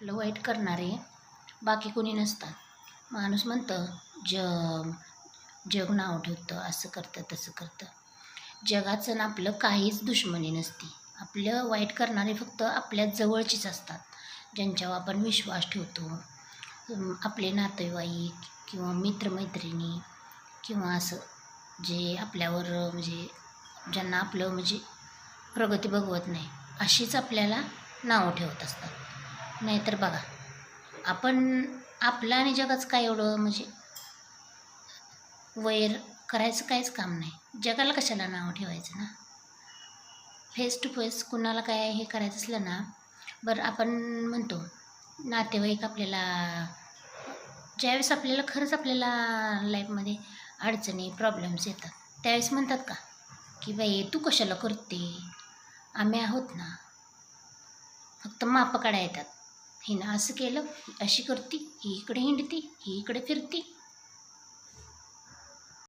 आपलं वाईट करणारे बाकी कोणी नसतात. माणूस म्हणतं जग जग नाव ठेवतं असं करतं तसं करतं. जगाचं ना आपलं काहीच दुश्मनी नसती. आपलं वाईट करणारे फक्त आपल्या जवळचीच असतात ज्यांच्यावर आपण विश्वास ठेवतो. आपले नातेवाईक किंवा मित्रमैत्रिणी किंवा असं जे आपल्यावर म्हणजे ज्यांना आपलं म्हणजे प्रगती बघवत नाही अशीच आपल्याला नावं ठेवत असतात. नाहीतर बघा. आपण आपलं आणि जगाचं काय एवढं म्हणजे वैर करायचं काहीच काम नाही. जगाला कशाला नाव ठेवायचं ना? फेस टू फेस कुणाला काय हे करायचं असलं ना बरं आपण म्हणतो नातेवाईक आपल्याला ज्यावेळेस आपल्याला खरंच आपल्याला लाईफमध्ये अडचणी प्रॉब्लेम्स येतात त्यावेळेस म्हणतात का? की बाई तू कशाला करते? आम्ही आहोत ना? फक्त माप काढा येतात. हिनं असं केलं अशी करती ही इकडे हिंडती ही इकडे फिरती.